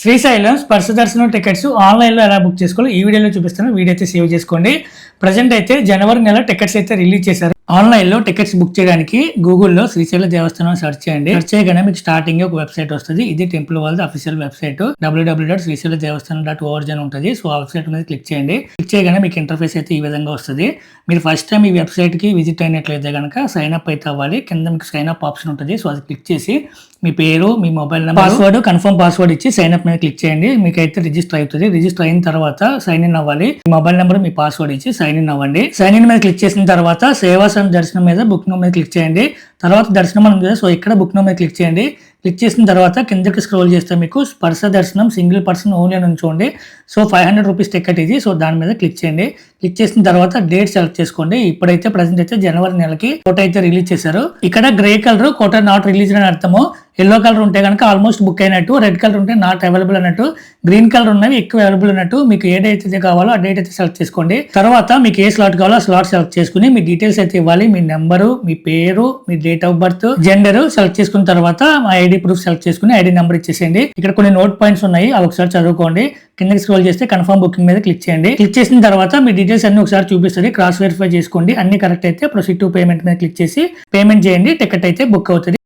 శ్రీశైలం స్పర్శ దర్శనం టికెట్స్ ఆన్లైన్లో ఎలా బుక్ చేసుకోవాలో ఈ వీడియోలో చూపిస్తాను వీడియో అయితే సేవ్ చేసుకోండి. ప్రజెంట్ అయితే జనవరి నెల టికెట్స్ అయితే రిలీజ్ చేశారు. ఆన్లైన్లో టికెట్స్ బుక్ చేయడానికి గూగుల్లో శ్రీశైల దేవస్థానం సెర్చ్ చేయండి. సెర్చ్ చేయగానే మీకు స్టార్టింగ్ ఒక వెబ్సైట్ వస్తుంది. ఇది టెంపుల్ వాళ్ళది official website WWW dot Srisaila Devasthanam dot ORG అని ఉంటుంది. సో ఆ వెబ్సైట్ మీద క్లిక్ చేయండి. క్లిక్ చేయగానే మీకు ఇంటర్ఫేస్ అయితే ఈ విధంగా వస్తుంది. మీరు ఫస్ట్ టైం ఈ వెబ్సైట్కి విజిట్ అయినట్లయితే కనుక సైన్ అప్ అయితే అవ్వాలి. కింద మీకు సైన్ అప్ ఆప్షన్ ఉంటుంది. సో అది క్లిక్ చేసి మీ పేరు మీ mobile number password confirm password ఇచ్చి సైన్ అప్ మీద క్లిక్ చేయండి. మీకు అయితే రిజిస్టర్ అవుతుంది. రిజిస్టర్ అయిన తర్వాత సైన్ ఇన్ అవ్వాలి. మీ మొబైల్ నెంబర్ మీ పాస్వర్డ్ ఇచ్చి సైన్ ఇన్ అవ్వండి. సైన్ ఇన్ మీద క్లిక్ చేసిన తర్వాత సేవా దర్శనం మీద బుక్ నో మీద క్లిక్ చేయండి. తర్వాత దర్శనం అని సో ఇక్కడ బుక్ నో మీద క్లిక్ చేయండి. క్లిక్ చేసిన తర్వాత కిందకి స్క్రోల్ చేస్తే మీకు స్పర్శ దర్శనం సింగిల్ పర్సన్ ఓన్లీ అని ఉంచుకోండి so five hundred rupees ticket ఇది. సో దాని మీద క్లిక్ చేయండి. క్లిక్ చేసిన తర్వాత డేట్ సెలెక్ట్ చేసుకోండి. ఇప్పుడైతే ప్రజెంట్ అయితే జనవరి నెలకి కోట అయితే రిలీజ్ చేశారు. ఇక్కడ grey colour quota not release అని అర్థము. ఎల్లో కలర్ ఉంటే కనుక ఆల్మోస్ట్ బుక్ అయినట్టు రెడ్ కలర్ ఉంటే నాట్ అవైలబుల్ అన్నట్టు గ్రీన్ కలర్ ఉన్నవి ఎక్కువ అవైలబుల్ అన్నట్టు మీకు ఏ డేట్ అయితే కావాలో ఆ డేట్ అయితే సెలెక్ట్ చేసుకోండి. తర్వాత మీకు ఏ స్లాట్ కావాలో ఆ స్లాట్ సెలెక్ట్ చేసుకుని మీ డీటెయిల్స్ అయితే ఇవ్వాలి. మీ నెంబరు మీ పేరు మీ date of birth gender select చేసుకున్న తర్వాత మా ఐడి ప్రూఫ్ సెలెక్ట్ చేసుకుని ఐడి నెంబర్ ఇచ్చేసేయండి. ఇక్కడ కొన్ని నోట్ పాయింట్స్ ఉన్నాయి అవి ఒకసారి చదువుకోండి. కిందకి స్క్రోల్ చేస్తే కన్ఫర్మ్ బుకింగ్ మీద క్లిక్ చేయండి. క్లిక్ చేసిన తర్వాత మీ డీటెయిల్స్ అన్ని ఒకసారి చూపిస్తుంది. క్రాస్ వెరిఫై చేసుకోండి. అన్ని కరెక్ట్ అయితే ప్రొసీడ్ టు పేమెంట్ మీద క్లిక్ చేసి పేమెంట్ చేయండి. టికెట్ అయితే బుక్ అవుతుంది.